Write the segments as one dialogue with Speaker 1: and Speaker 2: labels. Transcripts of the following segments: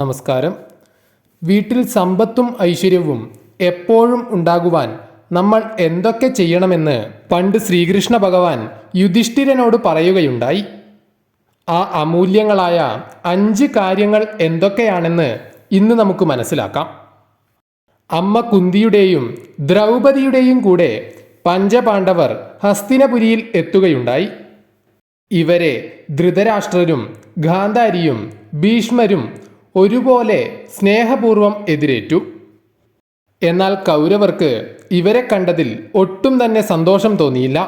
Speaker 1: നമസ്കാരം. വീട്ടിൽ സമ്പത്തും ഐശ്വര്യവും എപ്പോഴും ഉണ്ടാകുവാൻ നമ്മൾ എന്തൊക്കെ ചെയ്യണമെന്ന് പണ്ട് ശ്രീകൃഷ്ണ ഭഗവാൻ യുധിഷ്ഠിരനോട് പറയുകയുണ്ടായി. ആ അമൂല്യങ്ങളായ അഞ്ച് കാര്യങ്ങൾ എന്തൊക്കെയാണെന്ന് ഇന്ന് നമുക്ക് മനസ്സിലാക്കാം. അമ്മ കുന്തിയുടെയും ദ്രൗപദിയുടെയും കൂടെ പഞ്ചപാണ്ഡവർ ഹസ്തിനപുരിയിൽ എത്തുകയുണ്ടായി. ഇവരെ ധൃതരാഷ്ട്രരും ഗാന്ധാരിയും ഭീഷ്മരും ഒരുപോലെ സ്നേഹപൂർവം എതിരേറ്റു. എന്നാൽ കൗരവർക്ക് ഇവരെ കണ്ടതിൽ ഒട്ടും തന്നെ സന്തോഷം തോന്നിയില്ല.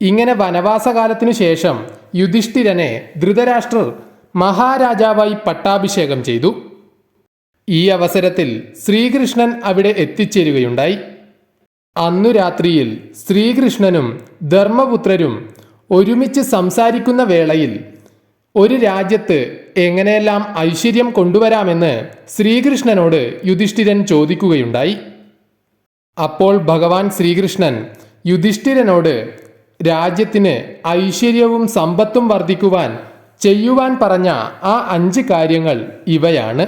Speaker 1: ഇങ്ങനെ വനവാസകാലത്തിനു ശേഷം യുധിഷ്ഠിരനെ ധൃതരാഷ്ട്രർ മഹാരാജാവായി പട്ടാഭിഷേകം ചെയ്തു. ഈ അവസരത്തിൽ ശ്രീകൃഷ്ണൻ അവിടെ എത്തിച്ചേരുകയുണ്ടായി. അന്നു രാത്രിയിൽ ശ്രീകൃഷ്ണനും ധർമ്മപുത്രരും ഒരുമിച്ച് സംസാരിക്കുന്ന വേളയിൽ ഒരു രാജ്യത്ത് എങ്ങനെയെല്ലാം ഐശ്വര്യം കൊണ്ടുവരാമെന്ന് ശ്രീകൃഷ്ണനോട് യുധിഷ്ഠിരൻ ചോദിക്കുകയുണ്ടായി. അപ്പോൾ ഭഗവാൻ ശ്രീകൃഷ്ണൻ യുധിഷ്ഠിരനോട് രാജ്യത്തിന് ഐശ്വര്യവും സമ്പത്തും വർദ്ധിക്കുവാൻ ചെയ്യുവാൻ പറഞ്ഞ ആ അഞ്ച് കാര്യങ്ങൾ ഇവയാണ്.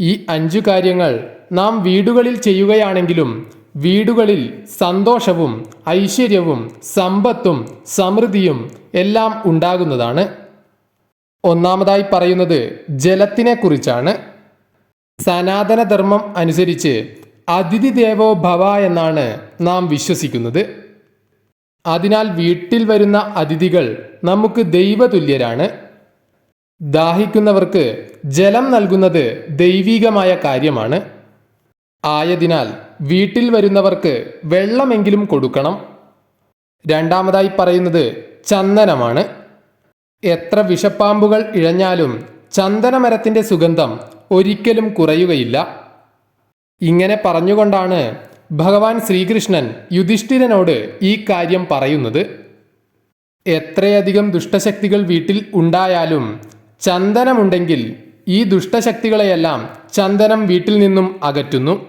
Speaker 1: ഈ അഞ്ചു കാര്യങ്ങൾ നാം വീടുകളിൽ ചെയ്യുകയാണെങ്കിലും വീടുകളിൽ സന്തോഷവും ഐശ്വര്യവും സമ്പത്തും സമൃദ്ധിയും എല്ലാം ഉണ്ടാകുന്നതാണ്. ഒന്നാമതായി പറയുന്നത് ജലത്തിനെ കുറിച്ചാണ് സനാതനധർമ്മം അനുസരിച്ച് അതിഥി ദേവോ ഭവ എന്നാണ് നാം വിശ്വസിക്കുന്നത്. അതിനാൽ വീട്ടിൽ വരുന്ന അതിഥികൾ നമുക്ക് ദൈവതുല്യരാണ്. ദാഹിക്കുന്നവർക്ക് ജലം നൽകുന്നത് ദൈവികമായ കാര്യമാണ്. ആയതിനാൽ വീട്ടിൽ വരുന്നവർക്ക് വെള്ളമെങ്കിലും കൊടുക്കണം. രണ്ടാമതായി പറയുന്നത് ചന്ദനമാണ്. എത്ര വിഷപ്പാമ്പുകൾ ഇഴഞ്ഞാലും ചന്ദനമരത്തിന്റെ സുഗന്ധം ഒരിക്കലും കുറയുകയില്ല. ഇങ്ങനെ പറഞ്ഞുകൊണ്ടാണ് ഭഗവാൻ ശ്രീകൃഷ്ണൻ യുധിഷ്ഠിരനോട് ഈ കാര്യം പറയുന്നത്. എത്രയധികം ദുഷ്ടശക്തികൾ വീട്ടിൽ ഉണ്ടായാലും ചന്ദനമുണ്ടെങ്കിൽ ഈ ദുഷ്ടശക്തികളെയെല്ലാം ചന്ദനം വീട്ടിൽ നിന്നും അകറ്റുന്നു.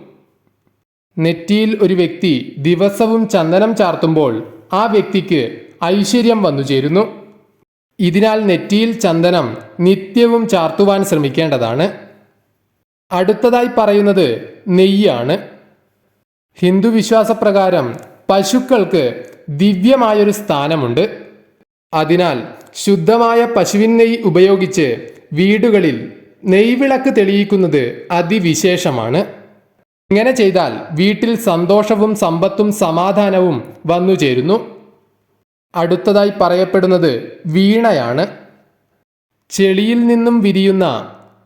Speaker 1: നെറ്റിയിൽ ഒരു വ്യക്തി ദിവസവും ചന്ദനം ചാർത്തുമ്പോൾ ആ വ്യക്തിക്ക് ഐശ്വര്യം വന്നു ചേരുന്നു ഇതിനാൽ നെറ്റിയിൽ ചന്ദനം നിത്യവും ചാർത്തുവാൻ ശ്രമിക്കേണ്ടതാണ്. അടുത്തതായി പറയുന്നത് നെയ്യാണ്. ഹിന്ദു വിശ്വാസപ്രകാരം പശുക്കൾക്ക് ദിവ്യമായൊരു സ്ഥാനമുണ്ട്. അതിനാൽ ശുദ്ധമായ പശുവിൻ നെയ്യ് ഉപയോഗിച്ച് വീടുകളിൽ നെയ്വിളക്ക് തെളിയിക്കുന്നത് അതിവിശേഷമാണ്. ഇങ്ങനെ ചെയ്താൽ വീട്ടിൽ സന്തോഷവും സമ്പത്തും സമാധാനവും വന്നു ചേരുന്നു അടുത്തതായി പറയപ്പെടുന്നത് വീണയാണ്. ചെളിയിൽ നിന്നും വിരിയുന്ന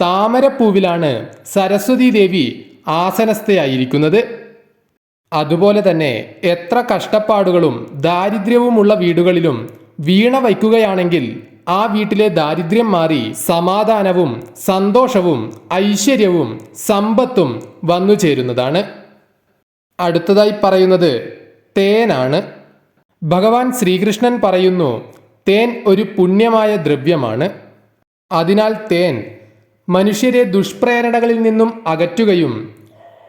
Speaker 1: താമരപ്പൂവിലാണ് സരസ്വതി ദേവി ആസനസ്ഥയായിരിക്കുന്നത്. അതുപോലെ തന്നെ എത്ര കഷ്ടപ്പാടുകളും ദാരിദ്ര്യവുമുള്ള വീടുകളിലും വീണ വയ്ക്കുകയാണെങ്കിൽ ആ വീട്ടിലെ ദാരിദ്ര്യം മാറി സമാധാനവും സന്തോഷവും ഐശ്വര്യവും സമ്പത്തും വന്നു ചേരുന്നതാണ് അടുത്തതായി പറയുന്നത് തേനാണ്. ഭഗവാൻ ശ്രീകൃഷ്ണൻ പറയുന്നു തേൻ ഒരു പുണ്യമായ ദ്രവ്യമാണ്. അതിനാൽ തേൻ മനുഷ്യരെ ദുഷ്പ്രേരണകളിൽ നിന്നും അകറ്റുകയും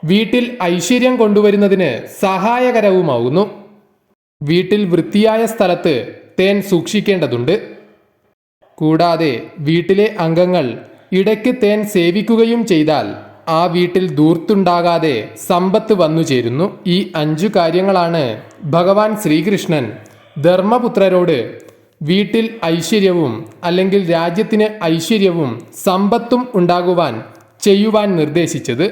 Speaker 1: വീട്ടിൽ ഐശ്വര്യം കൊണ്ടുവരുന്നതിന് സഹായകരവുമാകുന്നു വീട്ടിൽ വൃത്തിയായ സ്ഥലത്ത് തേൻ സൂക്ഷിക്കേണ്ടതുണ്ട്. കൂടാതെ വീട്ടിലെ അംഗങ്ങൾ ഇടയ്ക്ക് തേൻ സേവിക്കുകയും ചെയ്താൽ ആ വീട്ടിൽ ദൂർത്തുണ്ടാകാതെ സമ്പത്ത് വന്നു ചേരുന്നു. ഈ അഞ്ചു കാര്യങ്ങളാണ് ഭഗവാൻ ശ്രീകൃഷ്ണൻ ധർമ്മപുത്രരോട് വീട്ടിൽ ഐശ്വര്യവും അല്ലെങ്കിൽ രാജ്യത്തിന് ഐശ്വര്യവും സമ്പത്തും ഉണ്ടാകുവാൻ ചെയ്യുവാൻ നിർദ്ദേശിച്ചത്.